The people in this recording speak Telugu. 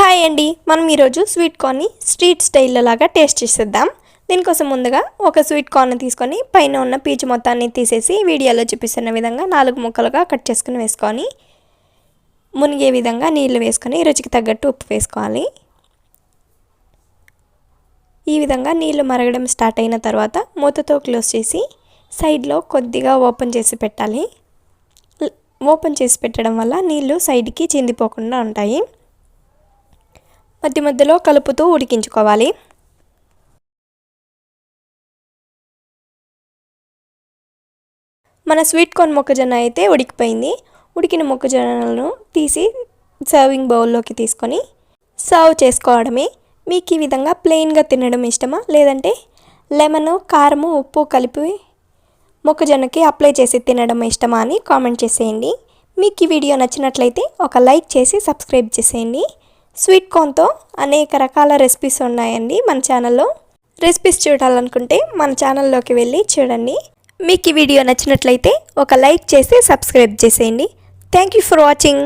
హాయ్ అండి. మనం ఈరోజు స్వీట్ కార్న్ని స్ట్రీట్ స్టైల్లో లాగా టేస్ట్ చేసేద్దాం. దీనికోసం ముందుగా ఒక స్వీట్ కార్న్ తీసుకొని పైన ఉన్న పీచు మొత్తాన్ని తీసేసి వీడియోలో చూపిస్తున్న విధంగా నాలుగు ముక్కలుగా కట్ చేసుకుని వేసుకొని మునిగే విధంగా నీళ్ళు వేసుకొని రుచికి తగ్గట్టు ఉప్పు వేసుకోవాలి. ఈ విధంగా నీళ్ళు మరగడం స్టార్ట్ అయిన తర్వాత మూతతో క్లోజ్ చేసి సైడ్లో కొద్దిగా ఓపెన్ చేసి పెట్టాలి. ఓపెన్ చేసి పెట్టడం వల్ల నీళ్ళు సైడ్కి చిందిపోకుండా ఉంటాయి. మధ్య మధ్యలో కలుపుతూ ఉడికించుకోవాలి. మన స్వీట్ కార్న్ మొక్కజొన్న అయితే ఉడికిపోయింది. ఉడికిన మొక్కజొన్నలను తీసి సర్వింగ్ బౌల్లోకి తీసుకొని సర్వ్ చేసుకోవడమే. మీకు ఈ విధంగా ప్లెయిన్గా తినడం ఇష్టమా? లేదంటే లెమన్ కారము ఉప్పు కలిపి మొక్కజొన్నకి అప్లై చేసి తినడం ఇష్టమా అని కామెంట్ చేసేయండి. మీకు ఈ వీడియో నచ్చినట్లయితే ఒక లైక్ చేసి సబ్స్క్రైబ్ చేసేయండి. స్వీట్ కార్న్తో అనేక రకాల రెసిపీస్ ఉన్నాయండి మన ఛానల్లో. రెసిపీస్ చూడాలనుకుంటే మన ఛానల్లోకి వెళ్ళి చూడండి. మీకు ఈ వీడియో నచ్చినట్లయితే ఒక లైక్ చేసి సబ్స్క్రైబ్ చేసేయండి. Thank you for watching.